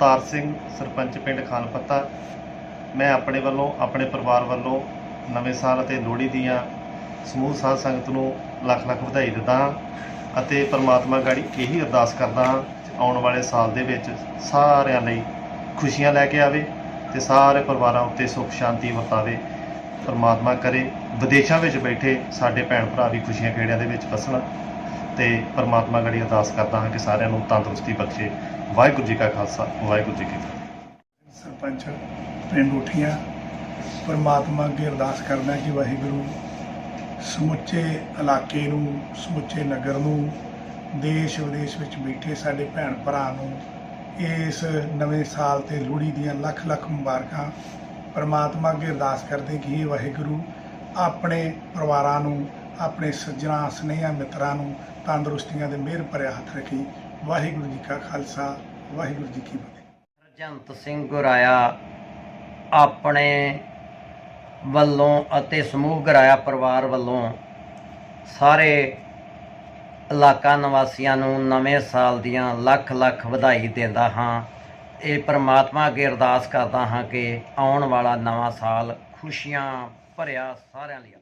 ਅਵਤਾਰ ਸਿੰਘ, ਸਰਪੰਚ ਪਿੰਡ ਖਾਨਪੱਤਾ। ਮੈਂ ਆਪਣੇ ਵੱਲੋਂ, ਆਪਣੇ ਪਰਿਵਾਰ ਵੱਲੋਂ ਨਵੇਂ ਸਾਲ ਅਤੇ ਲੋਹੜੀ ਦੀਆਂ ਸਮੂਹ ਸਾਧ ਸੰਗਤ ਨੂੰ ਲੱਖ ਲੱਖ ਵਧਾਈ ਦਿੰਦਾ ਹਾਂ ਅਤੇ ਪਰਮਾਤਮਾ ਗਾੜੀ ਇਹੀ ਅਰਦਾਸ ਕਰਦਾ ਹਾਂ ਆਉਣ ਵਾਲੇ ਸਾਲ ਦੇ ਵਿੱਚ ਸਾਰਿਆਂ ਲਈ ਖੁਸ਼ੀਆਂ ਲੈ ਕੇ ਆਵੇ ਤੇ ਸਾਰੇ ਪਰਿਵਾਰਾਂ ਉੱਤੇ ਸੁੱਖ ਸ਼ਾਂਤੀ ਵਰਤਾਵੇ। ਪਰਮਾਤਮਾ ਕਰੇ, ਵਿਦੇਸ਼ਾਂ ਵਿੱਚ ਬੈਠੇ ਸਾਡੇ ਭੈਣ ਭਰਾ ਵੀ ਖੁਸ਼ੀਆਂ ਖੇੜਿਆਂ ਦੇ ਵਿੱਚ ਫਸਣ। ਤੇ ਪਰਮਾਤਮਾ ਗੜੀ ਅਰਦਾਸ ਕਰਦਾ ਹਾਂ ਕਿ ਸਾਰਿਆਂ ਨੂੰ ਤੰਦਰੁਸਤੀ ਬਖਸ਼ੇ। ਵਾਹਿਗੁਰੂ ਜੀ ਕਾ ਖਾਲਸਾ, ਵਾਹਿਗੁਰੂ ਜੀ ਕੀ ਫਤਿਹ। ਸਰਪੰਚ ਪਿੰਡ ਉਠੀਆਂ, ਪਰਮਾਤਮਾ ਅੱਗੇ ਅਰਦਾਸ ਕਰਦਾ ਕਿ ਵਾਹਿਗੁਰੂ, ਸਮੁੱਚੇ ਇਲਾਕੇ ਨੂੰ, ਸਮੁੱਚੇ ਨਗਰ ਨੂੰ, ਦੇਸ਼ ਵਿਦੇਸ਼ ਵਿੱਚ ਬੈਠੇ ਸਾਡੇ ਭੈਣ ਭਰਾ ਨੂੰ, ਇਸ ਨਵੇਂ ਸਾਲ ਤੇ ਲੋਹੜੀ ਦੀਆਂ ਲੱਖ ਲੱਖ ਮੁਬਾਰਕਾਂ ਪਰਮਾਤਮਾ ਅੱਗੇ ਅਰਦਾਸ ਕਰਦੇ ਕਿ ਇਹ ਵਾਹਿਗੁਰੂ, ਆਪਣੇ ਪਰਿਵਾਰਾਂ ਨੂੰ ਆਪਣੇ ਸੱਜਣਾ, ਸਨੇਹੀਆਂ, ਮਿੱਤਰਾਂ ਨੂੰ ਤੰਦਰੁਸਤੀਆਂ ਦੇ ਮਿਹਰ ਭਰਿਆ ਹੱਥ ਰੱਖੀ। ਵਾਹਿਗੁਰੂ ਜੀ ਕਾ ਖਾਲਸਾ, ਵਾਹਿਗੁਰੂ ਜੀ ਕੀ ਫਤਿਹ। ਰਜੰਤ ਸਿੰਘ ਗੁਰਾਇਆ ਆਪਣੇ ਵੱਲੋਂ ਅਤੇ ਸਮੂਹ ਗੁਰਾਇਆ ਪਰਿਵਾਰ ਵੱਲੋਂ ਸਾਰੇ ਇਲਾਕਾ ਨਿਵਾਸੀਆਂ ਨੂੰ ਨਵੇਂ ਸਾਲ ਦੀਆਂ ਲੱਖ ਲੱਖ ਵਧਾਈ ਦਿੰਦਾ ਹਾਂ। ਇਹ ਪ੍ਰਮਾਤਮਾ ਅੱਗੇ ਅਰਦਾਸ ਕਰਦਾ ਹਾਂ ਕਿ ਆਉਣ ਵਾਲਾ ਨਵਾਂ ਸਾਲ ਖੁਸ਼ੀਆਂ ਭਰਿਆ ਸਾਰਿਆਂ ਲਈ